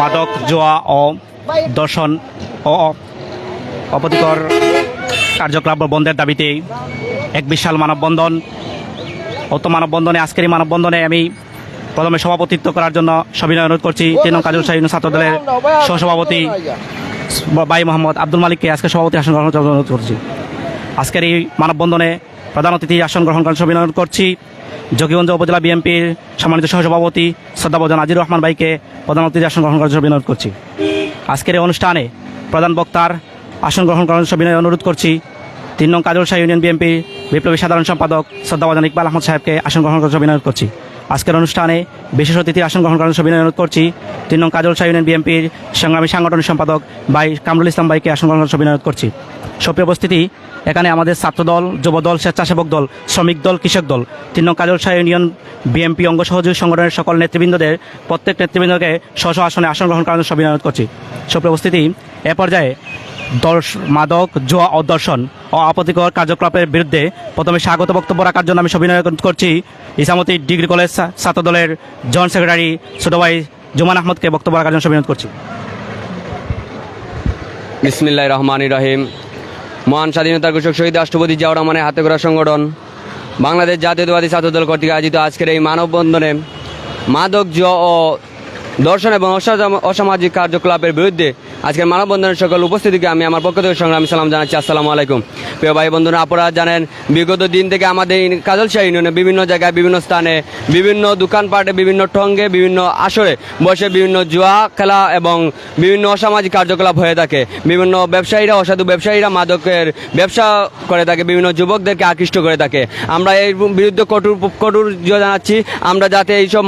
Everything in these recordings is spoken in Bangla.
মাদক, জোয়া ও দর্শন ও অপতিকর কার্যকলাপ বন্ধের দাবিতে এক বিশাল মানববন্ধন অত মানববন্ধনে, আজকের এই মানববন্ধনে আমি প্রথমে সভাপতিত্ব করার জন্য সবিনয় অনুরোধ করছি। নং কাজল শাহী ছাত্র দলের সহসভাপতি বাই মোহাম্মদ আব্দুল মালিককে আজকে সভাপতি আসন গ্রহণ অনুরোধ করছি। আজকের এই মানববন্ধনে প্রধান অতিথি আসন গ্রহণ করার সবিনয় করছি। যোগীগঞ্জ উপজেলা বিএনপির সম্মানিত সহসভাপতি শ্রদ্ধাবজন আজির রহমান ভাইকে প্রধান অতিথি আসন গ্রহণ করার জন্য বিনোদ করছি। আজকের এই অনুষ্ঠানে প্রধান বক্তার আসন গ্রহণ করার জন্য বিনয় অনুরোধ করছি। তিন নং কাজল শাহ ইউনিয়ন বিএনপি বিপ্লবী সাধারণ সম্পাদক শ্রদ্ধাবজন ইকবাল আহমদ সাহেবকে আসন গ্রহণ করার জন্য বিনোদ করছি। আজকের অনুষ্ঠানে বিশেষ অতিথি আসন গ্রহণ করার জন্য বিনয় অনুরোধ করছি। তিন নং কাজল শাহ ইউনিয়ন বিএনপির সংগ্রামী সাংগঠনিক সম্পাদক ভাই কামরুল ইসলাম ভাইকে আসন গ্রহণ করার জন্য বিনোদ করছি। সক্রিয় উপস্থিতি এখানে আমাদের ছাত্রদল, যুবদল, স্বেচ্ছাসেবক দল, শ্রমিক দল, কৃষক দল। তিন নং কাজল ইউনিয়ন, বিএনপি অঙ্গ সহযোগী সংগঠনের সকল নেতৃবৃন্দদের, প্রত্যেক নেতৃবৃন্দকে স্ব স্ব আসনে আসন গ্রহণ করার জন্য সবিনয় অনুরোধ করছি। সক্রিয় উপস্থিতি, এ পর্যায়ে দর্শ, মাদক, জোয়া ও দর্শন ও আপত্তিকর কার্যকলাপের বিরুদ্ধে প্রথমে স্বাগত বক্তব্য রাখার জন্য আমি সবিনয় করছি। ইসামতি ডিগ্রি কলেজ ছাত্র দলের জয়েন্ট সেক্রেটারি ছোট ভাই জুমান আহমদকে বক্তব্য রাখার জন্য সবিনয় করছি। বিসমিল্লাহ রহমান রহিম। মহান স্বাধীনতা ঘোষক শহীদ রাষ্ট্রপতি জিয়াউর রহমানের হাতে করা সংগঠন, বাংলাদেশ জাতীয়তাবাদী ছাত্রদল কর্তৃক আয়োজিত আজকের এই মানববন্ধনে মাদক জ ও দর্শন এবং অসামাজিক- অসামাজিক কার্যকলাপের বিরুদ্ধে আজকের মানববন্ধনের সকল উপস্থিতিকে আমি আমার পক্ষ থেকে সংগ্রামী সালাম জানাচ্ছি। আসসালামু আলাইকুম। প্রিয় ভাই বন্ধুরা, আপনারা জানেন, বিগত দিন থেকে আমাদের কাজলশাহ ইউনিয়নে বিভিন্ন জায়গায়, বিভিন্ন স্থানে, বিভিন্ন দোকানপাটে, বিভিন্ন ঠঙ্গে, বিভিন্ন আসরে বসে বিভিন্ন জুয়া খেলা এবং বিভিন্ন অসামাজিক কার্যকলাপ হয়ে থাকে। বিভিন্ন ব্যবসায়ীরা, অসাধু ব্যবসায়ীরা মাদকের ব্যবসা করে থাকে, বিভিন্ন যুবকদেরকে আকৃষ্ট করে থাকে। আমরা এর বিরুদ্ধে কঠোর কঠোর জানাচ্ছি। আমরা যাতে এইসব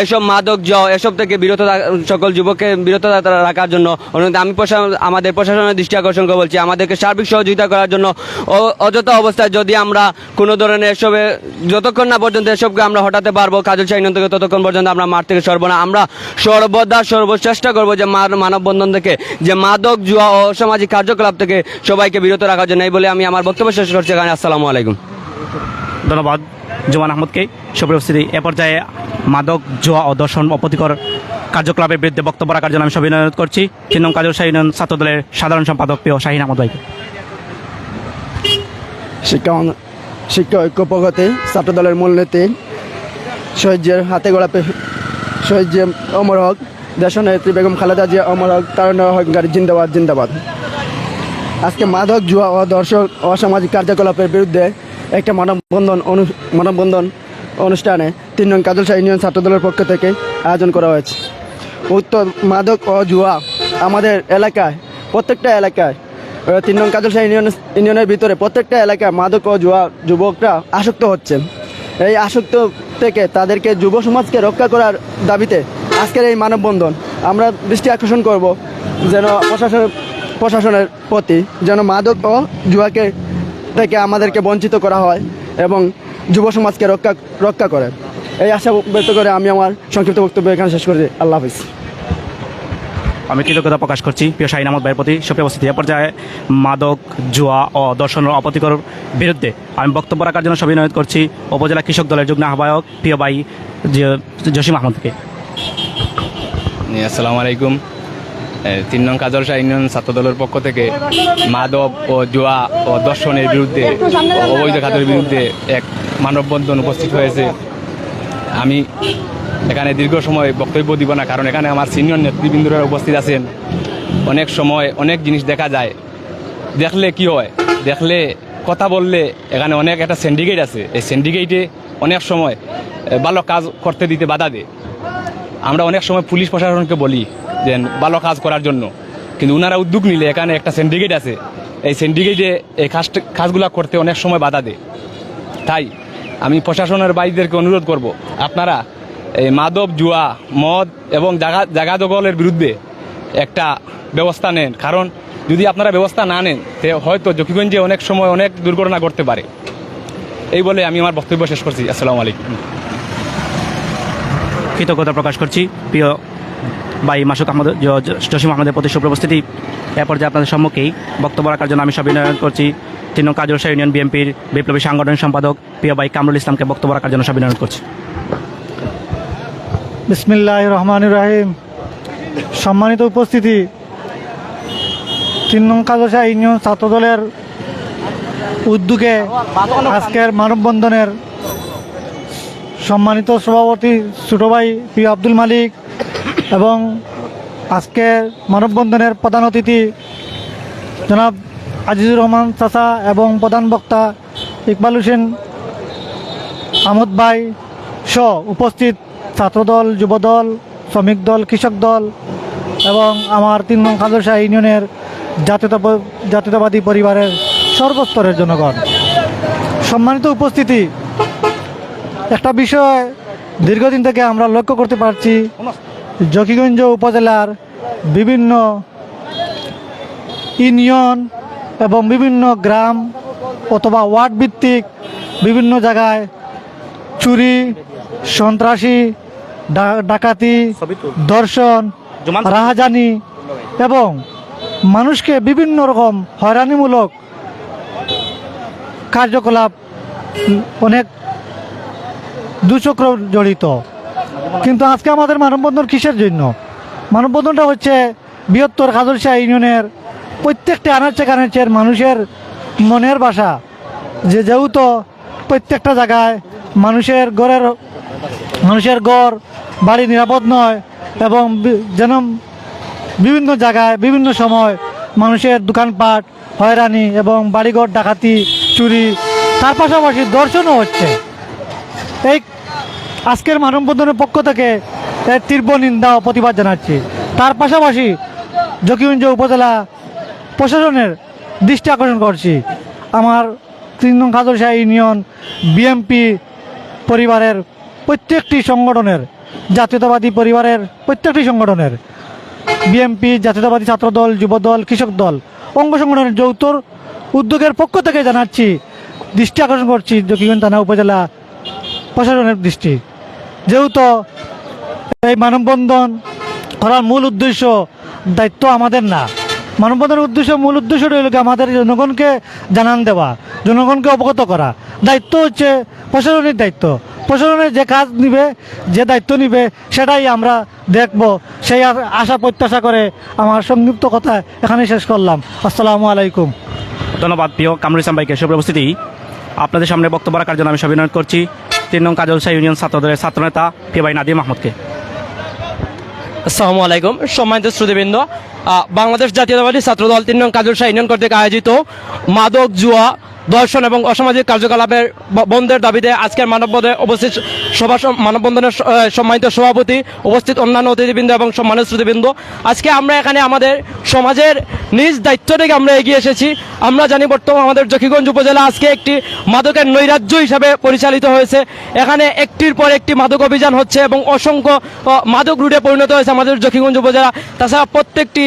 এইসব মাদক জ এসব থেকে বিরত সকল যুবককে বিরত রাখার জন্য অনুরোধ আমি আমাদের প্রশাসনের দৃষ্টি আকর্ষণ করে বলছি, আমাদেরকে সার্বিক সহযোগিতা করার জন্য অযথা অবস্থায় যদি আমরা কোনো ধরনের এসবে, যতক্ষণ না পর্যন্ত এসবকে আমরা হটাতে পারব, কাজল চাইন থেকে ততক্ষণ পর্যন্ত আমরা মাঠ থেকে সরব না। আমরা সর্বদা সর্বচেষ্টা করব যে মার, মানববন্ধন থেকে, যে মাদক, জুয়া ও সামাজিক কার্যকলাপ থেকে সবাইকে বিরত রাখার জন্য। এই বলে আমি আমার বক্তব্য শেষ করছি। এখানে আসসালামু আলাইকুম। ধন্যবাদ। জুমান আহমদকে সুপ্রিয় উপস্থিতি, এ পর্যায়ে মাদক, জোয়া ও দর্শন অপতিকর কার্যকলাপের বিরুদ্ধে বক্তব্য রাখার জন্য আমি সবিনয় অনুরোধ করছি। নং কাজল শাহ ছাত্র দলের সাধারণ সম্পাদক প্রিয় শাহিন আহমদ ভাইকে শিক্ষা শিক্ষা ঐক্য প্রগতি ছাত্র দলের মূলনীতি শহীদের হাতে গড়া শহীদ জিয়া অমর হক দেশ নেত্রী বেগম খালেদা জিয়া অমর হক হক গাড়ি জিন্দাবাদ জিন্দাবাদ। আজকে মাদক, জুয়া ও দর্শক অসামাজিক কার্যকলাপের বিরুদ্ধে একটা মানববন্ধন অনু মানববন্ধন অনুষ্ঠানে তিন নং কাজলশাহ ইউনিয়ন ছাত্র দলের পক্ষ থেকে আয়োজন করা হয়েছে। উত্তর মাদক ও জুয়া আমাদের এলাকায়, প্রত্যেকটা এলাকায় তিন নং কাজলশাহ ইউনিয়ন, ইউনিয়নের ভিতরে প্রত্যেকটা এলাকায় মাদক ও জুয়া যুবকরা আসক্ত হচ্ছেন এই আসক্ত থেকে তাদেরকে যুব সমাজকে রক্ষা করার দাবিতে আজকের এই মানববন্ধন আমরা দৃষ্টি আকর্ষণ করব যেন প্রশাসন, প্রশাসনের প্রতি যেন মাদক ও জুয়াকে থেকে আমাদেরকে বঞ্চিত করা হয় এবং যুব সমাজকে রক্ষা রক্ষা করে। এই আশা ব্যক্ত করে আমি আমার সংক্ষিপ্ত বক্তব্য এখানে শেষ করছি আল্লাহ হাফিজ। আমি কৃতজ্ঞতা প্রকাশ করছি প্রিয় শাহিন আহমদ ভাইয়ের প্রতি। সুপ্রিয় উপস্থিতি এ পর্যায়ে মাদক জুয়া ও দর্শন ও অপতিকর বিরুদ্ধে আমি বক্তব্য রাখার জন্য সবিনয় করছি উপজেলা কৃষক দলের যুগ্ম আহ্বায়ক প্রিয় ভাই জসিম আহমদকে। আসসালামু আলাইকুম। তিন নং কাজলশাহ ইউনিয়ন ছাত্র দলের পক্ষ থেকে মাদক ও জোয়া ও দর্শনের বিরুদ্ধে অবৈধ খাতের বিরুদ্ধে এক মানববন্ধন উপস্থিত হয়েছে। আমি এখানে দীর্ঘ সময় বক্তব্য দিব না, কারণ এখানে আমার সিনিয়র নেতৃবৃন্দরা উপস্থিত আছেন। অনেক সময় অনেক জিনিস দেখা যায়। দেখলে কি হয়? দেখলে কথা বললে এখানে অনেক একটা সিন্ডিকেট আছে। এই সিন্ডিকেটে অনেক সময় ভালো কাজ করতে দিতে বাধা দেয়। আমরা অনেক সময় পুলিশ প্রশাসনকে বলি যে ভালো কাজ করার জন্য। কিন্তু ওনারা উদ্যোগ নিলে এখানে একটা সিন্ডিকেট আছে। এই সিন্ডিকেটে এই কাজ, কাজগুলো করতে অনেক সময় বাধা দেয়। তাই আমি প্রশাসনের বাইদেরকে অনুরোধ করব, আপনারা এই মাদক, জুয়া, মদ এবং জাগা জাগা দখলের বিরুদ্ধে একটা ব্যবস্থা নেন। কারণ যদি আপনারা ব্যবস্থা না নেন, তে হয়তো জকিগঞ্জে অনেক সময় অনেক দুর্ঘটনা ঘটতে পারে। এই বলে আমি আমার বক্তব্য শেষ করছি। আসসালামু আলাইকুম। কৃতজ্ঞতা প্রকাশ করছি। প্রিয় ভাই মাসুক আহমদ জসিম আহমদের প্রতি সুপ্রবস্থিতি। এ পর্যায়ে আপনাদের সম্মুখেই বক্তব্য রাখার জন্য আমি সবিনয় করছি। তিন নং কাজল শাহ ইউনিয়ন বিএনপির বিপ্লবী সাংগঠনিক সম্পাদক প্রিয় ভাই কামরুল ইসলামকে বক্তব্য রাখার জন্য সবিনয় করছি। বিসমিল্লাহ রহমান রাহিম। সম্মানিত উপস্থিতি তিন নং কাজসা ইউনিয়ন ছাত্রদলের উদ্যোগে আজকের মানববন্ধনের সম্মানিত সভাপতি ছোট ভাই পি আব্দুল মালিক এবং আজকের মানববন্ধনের প্রধান অতিথি জনাব আজিজুর রহমান চাচা এবং প্রধান বক্তা ইকবাল হোসেন আমদ ভাই সহ উপস্থিত ছাত্রদল, যুবদল, শ্রমিক দল, কৃষক দল এবং আমার তিন নং খাদরশাহ ইউনিয়নের জাতীয়তা জাতীয়তাবাদী পরিবারের সর্বস্তরের জনগণ। সম্মানিত উপস্থিতি, একটা বিষয় দীর্ঘদিন থেকে আমরা লক্ষ্য করতে পারছি। জকিগঞ্জ উপজেলার বিভিন্ন ইউনিয়ন এবং বিভিন্ন গ্রাম অথবা ওয়ার্ড ভিত্তিক বিভিন্ন জায়গায় চুরি সন্ত্রাসী ডাকাতি ধর্ষণ রাহাজানি এবং মানুষকে বিভিন্ন রকম হয়রানিমূলক কার্যকলাপ অনেক দুচক্র জড়িত। কিন্তু আজকে আমাদের মানববন্ধন কিসের জন্য? মানববন্ধনটা হচ্ছে বৃহত্তর খাদরশাহ ইউনিয়নের প্রত্যেকটা আনাচে কানাচের মানুষের মনের বাসা যে যেহেতু প্রত্যেকটা জায়গায় মানুষের গড়ের মানুষের গড় বাড়ি নিরাপদ নয় এবং যেন বিভিন্ন জায়গায়, বিভিন্ন সময় মানুষের দোকানপাট, হয়রানি এবং বাড়িঘর, ডাকাতি, চুরি, তার পাশাপাশি দর্শনও হচ্ছে। এই আজকের মানববন্ধনের পক্ষ থেকে এর তীব্র নিন্দা ও প্রতিবাদ জানাচ্ছি। তার পাশাপাশি জকিগঞ্জ উপজেলা প্রশাসনের দৃষ্টি আকর্ষণ করছি। আমার তিন নং খাদরশাহ ইউনিয়ন বিএমপি পরিবারের প্রত্যেকটি সংগঠনের, জাতীয়তাবাদী পরিবারের প্রত্যেকটি সংগঠনের, বিএমপি জাতীয়তাবাদী ছাত্রদল, যুবদল, কৃষক দল, অঙ্গ সংগঠনের যৌথ উদ্যোগের পক্ষ থেকে জানাচ্ছি, দৃষ্টি আকর্ষণ করছি জকিগঞ্জ থানা উপজেলা প্রশাসনের দৃষ্টি। যেহেতু এই মানববন্ধন করার মূল উদ্দেশ্য, দায়িত্ব আমাদের না। মানববন্ধনের উদ্দেশ্য, মূল উদ্দেশ্য রইল আমাদের জনগণকে জানান দেওয়া, জনগণকে অবগত করা। দায়িত্ব হচ্ছে প্রশাসনের দায়িত্ব। প্রশাসনের যে কাজ নিবে, যে দায়িত্ব নিবে, সেটাই আমরা দেখব। সেই আশা প্রত্যাশা করে আমার সংক্ষিপ্ত কথা এখানে শেষ করলাম। আসসালামু আলাইকুম। ধন্যবাদ প্রিয় কামরুল ইসলাম ভাইকে। উপস্থিতি, আপনাদের সামনে বক্তব্য রাখার জন্য আমি সবিনয় করছি। তিন নং কাজলসা ইউনিয়ন ছাত্রদলের ছাত্রনেতা ফেবাই নাদিম মাহমুদকে আসসালামু আলাইকুম। সম্মানিত শ্রুতিবৃন্দ বাংলাদেশ জাতীয়তাবাদী ছাত্রদল তিন নং কাজলসা ইউনিয়ন কর্তৃক আয়োজিত মাদক জুয়া দর্শন এবং অসামাজিক কার্যকলাপের বন্ধের দাবিতে আজকের মানববন্ধনে উপস্থিত সভা মানববন্ধনের সম্মানিত সভাপতি উপস্থিত অন্যান্য অতিথিবৃন্দ এবং সম্মানিত শ্রুতিবৃন্দ। আজকে আমরা এখানে আমাদের সমাজের নিজ দায়িত্ব থেকে আমরা এগিয়ে এসেছি। আমরা জানি বর্তমান আমাদের জকিগঞ্জ উপজেলা আজকে একটি মাদকের নৈরাজ্য হিসাবে পরিচালিত হয়েছে। এখানে একটির পর একটি মাদক অভিযান হচ্ছে এবং অসংখ্য মাদক রুটে পরিণত হয়েছে আমাদের জকিগঞ্জ উপজেলা। তাছাড়া প্রত্যেকটি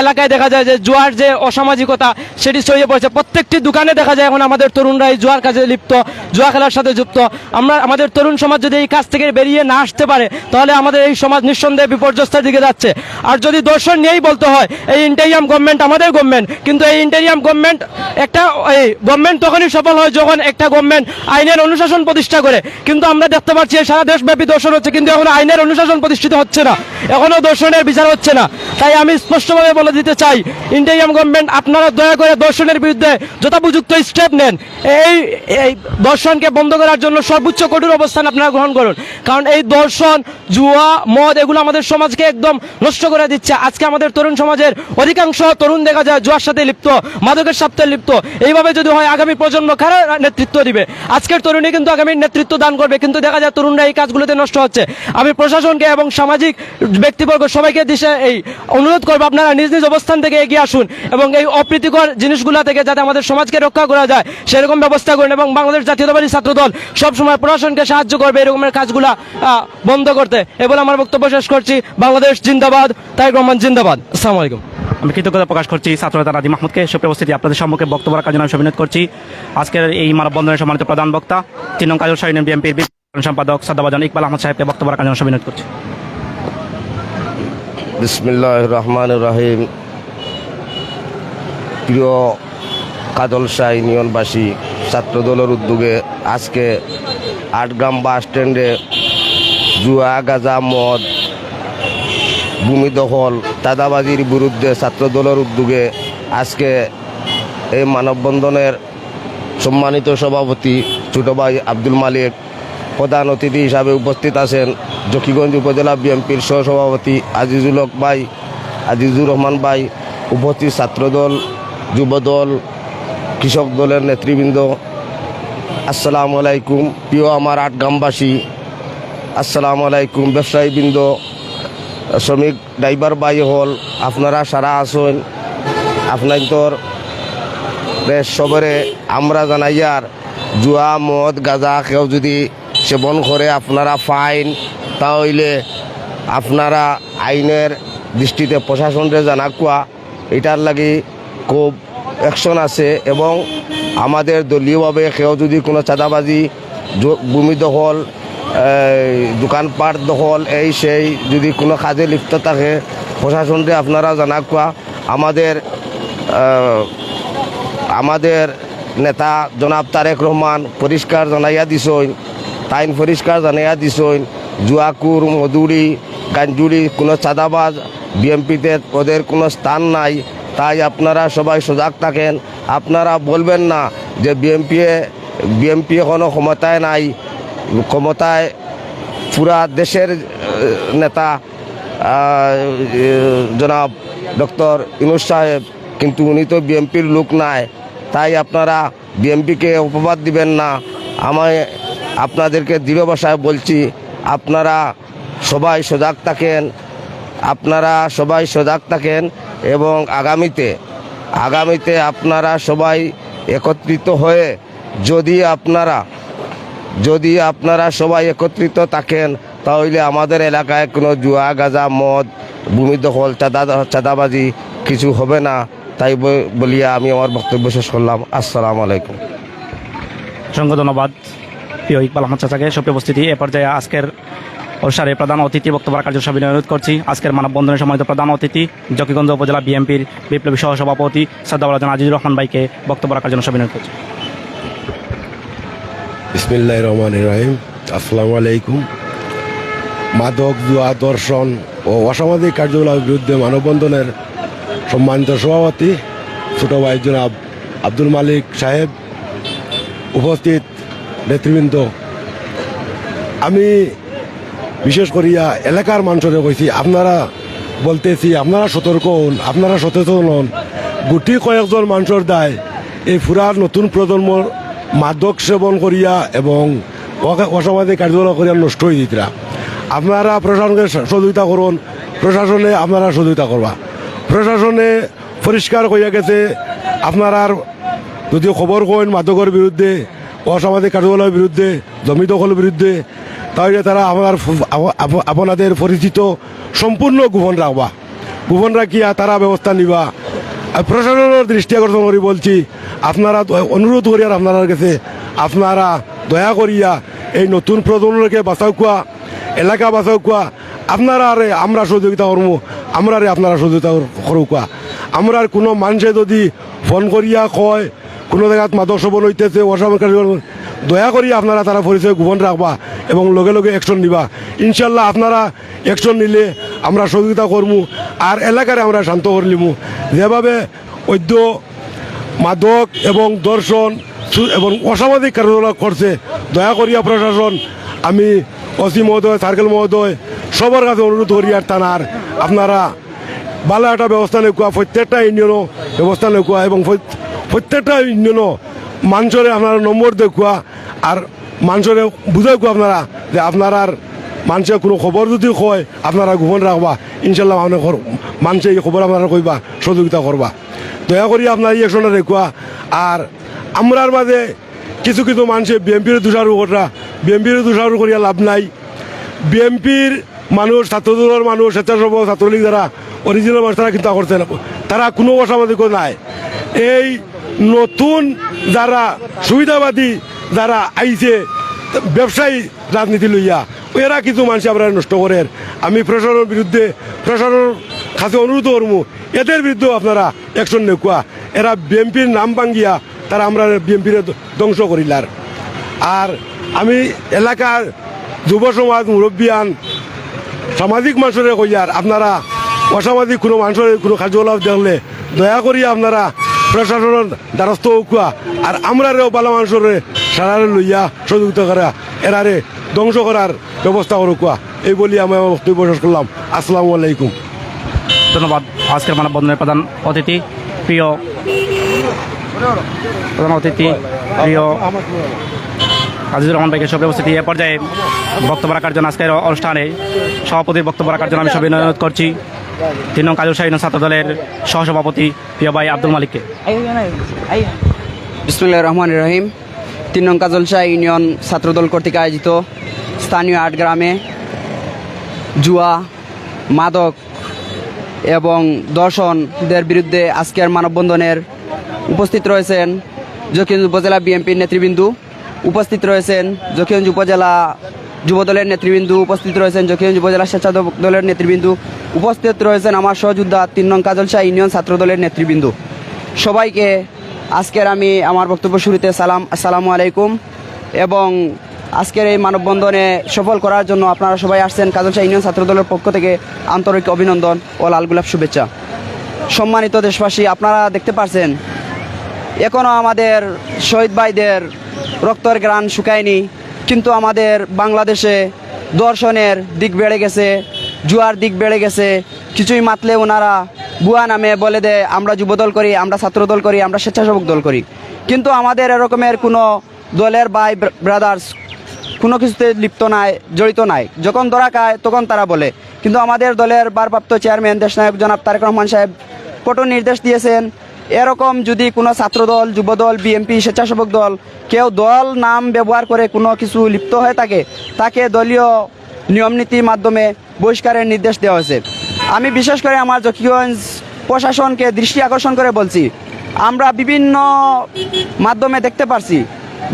এলাকায় দেখা যায় যে জুয়ার যে অসামাজিকতা, সেটি ছড়িয়ে পড়েছে। প্রত্যেকটি দোকানে দেখা যায় এখন আমাদের তরুণরা এই জুয়ার কাজে লিপ্ত, জুয়া খেলার সাথে যুক্ত। আমরা, আমাদের তরুণ সমাজ যদি এই কাজ থেকে বেরিয়ে না আসতে পারে, তাহলে আমাদের এই সমাজ নিঃসন্দেহে বিপর্যস্তের দিকে যাচ্ছে। আর যদি দর্শন নিয়েই বলতে হয়, এই ইন্টেরিয়াম গভর্নমেন্ট আমাদের গভর্নমেন্ট কিন্তু এই ইন্টেরিয়াম গভর্নমেন্ট একটা, এই গভর্নমেন্ট তখনই সফল হয় যখন একটা গভর্নমেন্ট আইনের অনুশাসন প্রতিষ্ঠা করে। কিন্তু আমরা দেখতে পাচ্ছি সারা দেশব্যাপী দর্শন হচ্ছে, কিন্তু এখন আইনের অনুশাসন প্রতিষ্ঠিত হচ্ছে না। এখনও দর্শনের বিচার হচ্ছে না। তাই আমি স্পষ্টভাবে বলে দিতে চাই, ইন্টেরিয়াম গভর্নমেন্ট আপনারা দয়া করে দর্শনের বিরুদ্ধে যথাপযুক্ত স্টেপ নেন। এই এই দর্শনকে বন্ধ করার জন্য সর্বোচ্চ কঠোর অবস্থান আপনারা গ্রহণ করুন। কারণ এই দর্শন, জুয়া, মদ এগুলো আমাদের সমাজকে একদম নষ্ট করে দিচ্ছে। আজকে আমাদের তরুণ সমাজের অধিকাংশ তরুণ দেখা যায় জুয়ার সাথে লিপ্ত, মাদকের সাথে লিপ্ত। এইভাবে যদি হয় আগামী প্রজন্ম কারা নেতৃত্ব দিবে? আজকের তরুণী কিন্তু আগামী নেতৃত্ব দান করবে, কিন্তু দেখা যায় তরুণরা এই কাজগুলোতে নষ্ট হচ্ছে। আমি প্রশাসনকে এবং সামাজিক ব্যক্তিবর্গ সবাইকে দিশে এই অনুরোধ করব, আপনারা নিজ নিজ অবস্থান থেকে এগিয়ে আসুন এবং এই অপ্রীতিকর জিনিসগুলো থেকে যাতে আমাদের সমাজকে রক্ষা করা যায়। সেরকম ব্যবস্থা করুন এবং বাংলাদেশ জাতীয়তাবাদী ছাত্রদল সবসময় প্রশাসনকে সাহায্য করবে এরকমের কাজগুলা বন্ধ করতে। এবার আমার বক্তব্য শেষ করছি। বাংলাদেশ জিন্দাবাদ তাইক রহমান জিন্দাবাদ। আসসালামু আলাইকুম। আমি কৃতজ্ঞতা প্রকাশ করছি ছাত্রনেতা নাদিম মাহমুদকে। সুপ্রিয় উপস্থিতি আপনাদের সম্মুখে বক্তব্য রাখার জন্য আমি সবিনয় করছি। আজকের এই মানববন্ধনের সম্মানিত প্রধান বক্তা তিন নং কাজলসা ইউনিয়ন বিএনপির সম্পাদক সাদাবাজান ইকবাল আহমদ সাহেবকে বক্তব্য রাখার জন্য সবিনয় করছি। বিসমিল্লাহ রহমান রাহিম। প্রিয় কাজলশাহ ইউনিয়নবাসী ছাত্রদলের উদ্যোগে আজকে আটগ্রাম বাস স্ট্যান্ডে জুয়া, গাজা, মদ ভূমি দখল দাদাবাজির বিরুদ্ধে ছাত্রদলের উদ্যোগে আজকে এই মানববন্ধনের সম্মানিত সভাপতি ছোট ভাই আব্দুল মালিক, প্রধান অতিথি হিসাবে উপস্থিত আছেন জকিগঞ্জ উপজেলা বিএনপির সহসভাপতি আজিজুল হক ভাই, আজিজুর রহমান ভাই, উপস্থিত ছাত্রদল, যুবদল কৃষক দলের নেতৃবৃন্দ, আসসালামু আলাইকুম। প্রিয় আমার আট গ্রামবাসী, আসসালামু আলাইকুম। ব্যবসায়ীবৃন্দ, শ্রমিক, ড্রাইভার বাই হল, আপনারা সারা আসুন আপনার তোর বেশ সবরে আমরা জানাইয়ার জুয়া, মদ, গাঁজা কেউ যদি সেবন করে আপনারা ফাইন, তাহলে আপনারা আইনের দৃষ্টিতে প্রশাসনরে জানা কোয়া এটার লাগি খুব অ্যাকশন আছে এবং আমাদের দলীয়ভাবে কেউ যদি কোনো চাঁদাবাজি ভূমি দখল দোকানপাট দখল, এই সেই যদি কোনো কাজে লিপ্ত থাকে প্রশাসনরে আপনারা জানা কোয়া আমাদের আমাদের নেতা জনাব তারেক রহমান পরিষ্কার জানাইয়া দিছইন, তাইন পরিষ্কার জানাইয়া দিছইন জুয়াকুর মধুরি গাঞ্জুরি কোনো চাঁদাবাজ, বিএমপিতে ওদের কোনো স্থান নাই। তাই আপনারা সবাই সজাগ থাকেন। আপনারা বলবেন না যে বিএমপি বিএমপি এখনও ক্ষমতায় নাই, ক্ষমতায় পুরা দেশের নেতা জনাব ডক্টর ইনুস সাহেব, কিন্তু উনি তো বিএমপির লোক নাই। তাই আপনারা বিএমপিকে অপবাদ দিবেন না। আমায় আপনাদেরকে দৃঢ় বলছি, আপনারা সবাই সজাগ থাকেন। আপনারা সবাই সজাগ থাকেন এবং আগামীতে আগামীতে আপনারা সবাই একত্রিত হয়ে যদি আপনারা যদি আপনারা সবাই একত্রিত থাকেন, তাহলে আমাদের এলাকায় কোনো জুয়া, গাজা, মদ, ভূমি দখল, চাঁদা, চাঁদাবাজি কিছু হবে না। তাই বলিয়া আমি আমার বক্তব্য শেষ করলাম। আসসালামু আলাইকুম। অসংখ্য ধন্যবাদ। প্রিয় ইকবাল আহমদ চাচাকে সভ্য উপস্থিতি। এ পর্যায়ে আজকের অনুষ্ঠানে প্রধান অতিথি বক্তব্য রাখার জন্য সবিনয় অনুরোধ করছি। আজকের মানববন্ধনের সম্মানিত প্রধান অতিথি জকিগঞ্জ উপজেলা বিএনপির বিপ্লবী সহসভাপতি শ্রদ্ধাবালাজন আজিজুর রহমান ভাইকে বক্তব্য রাখার জন্য সবিনয় করছি। বিসমিল্লাহ রহমান রহিম। আসসালামু আলাইকুম। মাদক, জুয়া দর্শন ও অসামাজিক কার্যকলাপের বিরুদ্ধে মানববন্ধনের সম্মানিত সভাপতি ছোট ভাই জনাব আব্দুল মালিক সাহেব উপস্থিত নেতৃবৃন্দ। আমি বিশেষ করিয়া এলাকার মানুষরে কইছি, আপনারা বলতেছি, আপনারা সতর্ক হন, আপনারা সচেতন হন। গুটি কয়েকজন মানুষের দায়, এই ফুরার নতুন প্রজন্মর মাদক সেবন করিয়া এবং অসামাজিক কার্যকলাপ করিয়া নষ্ট হয়ে দিতরা আপনারা প্রশাসনকে সহযোগিতা করুন, প্রশাসনে আপনারা সহযোগিতা করবা। প্রশাসনে পরিষ্কার হইয়া গেছে, আপনারা যদি খবর করেন মাদকের বিরুদ্ধে অসামাজিক কার্যকলাপের বিরুদ্ধে, জমি দখলের বিরুদ্ধে, তাহলে তারা আমার আপনাদের পরিচিত সম্পূর্ণ গোপন রাখবা। গোপন রাখিয়া তারা ব্যবস্থা নিবা। আর প্রশাসনের দৃষ্টি আকর্ষণ করি বলছি, আপনারা অনুরোধ করি আর আপনার কাছে আপনারা দয়া করিয়া এই নতুন প্রজন্মকে বাঁচাও কুয়া, এলাকা বাঁচাও কুয়া, আপনারা আরে আমরা সহযোগিতা করব, আমরা রে আপনারা সহযোগিতা করু কুয়া। আমরা আর কোনো মানুষে যদি ফোন করিয়া কয় কোনো জায়গাত মাদক সেবন হইতেছে অসামরিক দয়া করি আপনারা তারা পরিচয় গোপন রাখবা এবং লগে লগে অ্যাকশন নিবা। ইনশাল্লাহ আপনারা অ্যাকশন নিলে আমরা সহযোগিতা করব আর এলাকারে আমরা শান্ত করলিমু যেভাবে ঐদ্য মাদক এবং দর্শন এবং অসামাজিক কার্যকলাপ করছে, দয়া করিয়া প্রশাসন, আমি অসি মহোদয়, সার্কেল মহোদয় সবার কাছে অনুরোধ করি আর থানার আপনারা ভালো একটা ব্যবস্থা নেকুয়া প্রত্যেকটা ইউনিয়নও ব্যবস্থা নেকুয়া এবং প্রত্যেকটা ইউনিয়নও মানুষরে আপনারা নম্বর দেখুয়া আর মানুষরে বুঝাই কুয়া আপনারা যে আপনার মানুষের কোনো খবর যদি কয়, আপনারা গোপন রাখবা ইনশাল্লাহ আপনার মানুষে এই খবর আপনারা কইবা সহযোগিতা করবা দয়া করি আপনার ইলেকশনে রেখুয়া আর আমরার মাঝে কিছু কিছু মানুষে বিএমপির দোষারোপ করা বিএমপির দোষারোপ করিয়া লাভ নাই। বিএমপির মানুষ ছাত্রদলের মানুষ স্বেচ্ছাসেবক ছাত্রলীগ যারা অরিজিনাল মানুষ তারা কিন্তু করছে না তারা কোনো অসামাজিক নাই। এই নতুন যারা সুবিধাবাদী যারা আইছে, ব্যবসায়ী রাজনীতি লইয়া, এরা কিছু মানুষ আমরা নষ্ট করেন আমি প্রশাসনের বিরুদ্ধে, প্রশাসনের কাছে অনুরোধ করব, এদের বিরুদ্ধেও আপনারা অ্যাকশন নেকুয়া এরা বিএমপির নাম ভাঙ্গিয়া তারা আমরা বিএমপির ধ্বংস করিলার। আর আমি এলাকার যুব সমাজ মুরব্বিয়ান, সামাজিক মানুষের কইয়ার, আপনারা অসামাজিক কোনো মানুষের কোনো কার্যকলাপ দেখলে দয়া করি আপনারা প্রশাসনের দ্বারস্থ হকুয়া আর আমরা রেও বালা মানুষের সারারে লইয়া সহযোগিতা করা, এরারে ধ্বংস করার ব্যবস্থা করুকুয়া এই বলি আমি আমার বক্তব্য শেষ করলাম। আসসালামু আলাইকুম। ধন্যবাদ। আজকের মানববন্ধনের প্রধান অতিথি, প্রিয় প্রধান অতিথি, প্রিয় আজিজুর রহমান ভাইকে সব উপস্থিতি। এ পর্যায়ে বক্তব্য রাখার জন্য আজকের অনুষ্ঠানে সভাপতির বক্তব্য রাখার জন্য আমি সবাই অনুরোধ করছি। তিন নং কাজল ছাত্র দলের সহসভাপতি প্রিয় ভাই আব্দুল মালিককে। বিসমুল্লাহ রহমান রহিম। তিন নং কাজলশাহ ইউনিয়ন ছাত্রদল কর্তৃক আয়োজিত স্থানীয় আট গ্রামে জুয়া, মাদক এবং দর্শনদের বিরুদ্ধে আজকের মানববন্ধনের উপস্থিত রয়েছেন জকিগঞ্জ উপজেলা বিএনপির নেতৃবৃন্দ। উপস্থিত রয়েছেন জকিগঞ্জ উপজেলা যুবদলের নেতৃবৃন্দু উপস্থিত রয়েছেন জকিগঞ্জ উপজেলা স্বেচ্ছাসেবক দলের নেতৃবৃন্দু উপস্থিত রয়েছেন আমার সহযোদ্ধা তিন নং কাজলশাহ ইউনিয়ন ছাত্র দলের নেতৃবৃন্দু। সবাইকে আজকের আমি আমার বক্তব্য শুরুতে সালাম আসসালামু আলাইকুম এবং আজকের এই মানববন্ধনে সফল করার জন্য আপনারা সবাই আসছেন কাজলশাহ ইউনিয়ন ছাত্রদলের পক্ষ থেকে আন্তরিক অভিনন্দন ও লাল গোলাপ শুভেচ্ছা। সম্মানিত দেশবাসী, আপনারা দেখতে পারছেন এখনও আমাদের শহীদ ভাইদের রক্তের গ্রাণ শুকায়নি। কিন্তু আমাদের বাংলাদেশে দর্শনের দিক বেড়ে গেছে, জুয়ার দিক বেড়ে গেছে। কিছুই মাতলে ওনারা বুয়া নামে বলে দেয়, আমরা যুবদল করি, আমরা ছাত্রদল করি, আমরা স্বেচ্ছাসেবক দল করি। কিন্তু আমাদের এরকমের কোনো দলের ভাই ব্রাদার্স কোনো কিছুতে লিপ্ত নাই, জড়িত নাই। যখন ধরা খায়, তখন তারা বলে। কিন্তু আমাদের দলের ভারপ্রাপ্ত চেয়ারম্যান দেশনায়ক জনাব তারেক রহমান সাহেব কঠোর নির্দেশ দিয়েছেন। এরকম যদি কোনো ছাত্রদল, যুবদল বিএনপি স্বেচ্ছাসেবক দল কেউ দল নাম ব্যবহার করে কোনো কিছু লিপ্ত হয়ে থাকে, তাকে দলীয় নিয়মনীতির মাধ্যমে বহিষ্কারের নির্দেশ দেওয়া হয়েছে। আমি বিশেষ করে আমার জকিগঞ্জ প্রশাসনকে দৃষ্টি আকর্ষণ করে বলছি, আমরা বিভিন্ন মাধ্যমে দেখতে পারছি,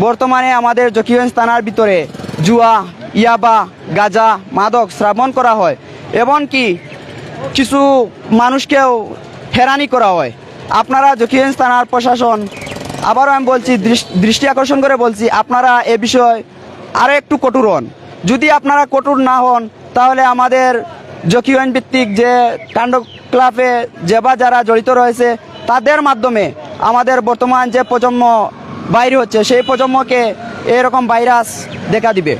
বর্তমানে আমাদের জকিগঞ্জ থানার ভিতরে জুয়া, ইয়াবা, গাজা, মাদক শ্রাবণ করা হয়, এমনকি কিছু মানুষকেও হেরানি করা হয়। আপনারা জকিগঞ্জ থানার প্রশাসন, আবারও আমি বলছি দৃষ- দৃষ্টি আকর্ষণ করে বলছি, আপনারা এ বিষয়ে আরও একটু কঠোর হন। যদি আপনারা কঠোর না হন, তাহলে আমাদের জকিগঞ্জ ভিত্তিক যে কাণ্ড ক্লাবে যে বা যারা জড়িত রয়েছে, তাদের মাধ্যমে আমাদের বর্তমান যে প্রজন্ম বাইরে হচ্ছে, সেই প্রজন্মকে এরকম ভাইরাস দেখা দিবে।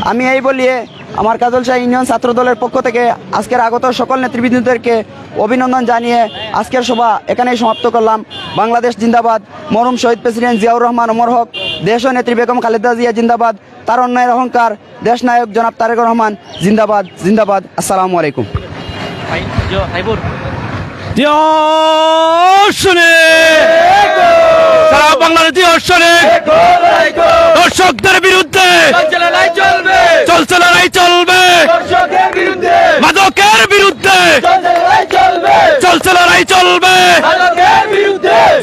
আমি এই বলিয়ে আমার কাজল শাহ ইউনিয়ন ছাত্র দলের পক্ষ থেকে আজকের আগত সকল নেতৃবৃন্দদেরকে অভিনন্দন জানিয়ে আজকের সভা এখানেই সমাপ্ত করলাম। বাংলাদেশ জিন্দাবাদ মরুম শহীদ প্রেসিডেন্ট জিয়াউর রহমান অমর হক, দেশ নেত্রী বেগম খালেদা জিয়া জিন্দাবাদ, তার অন্যায়ের অহংকার, দেশ নায়ক জনাব তারেক রহমান জিন্দাবাদ জিন্দাবাদ। আসসালামু আলাইকুম। দর্শনে সারা বাংলাদেশ দর্শনে দর্শকদের বিরুদ্ধে চলছে লড়াই চলবে। মাদকের বিরুদ্ধে চলছে লড়াই চলবে।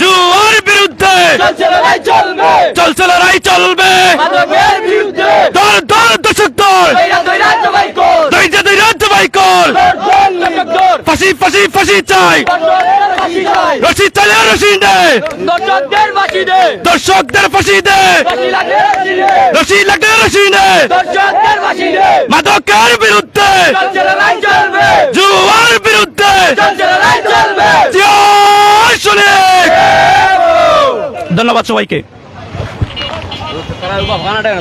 জুয়ার বিরুদ্ধে চলছে লড়াই চলবে। দল দল দর্শক দল। দৈর্য দৈরাজ্য বাইকল। ফাঁসি ফাঁসি ফাঁসি চাই। রশি চালে রশি দে দর্শকদের দে। দর্শকদের ফাঁসি দে। রশি লাগে রশি দর্শকদের দে। মাদকের বিরুদ্ধে জুয়ার বিরুদ্ধে ধন্যবাদ সবাইকে।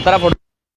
তারা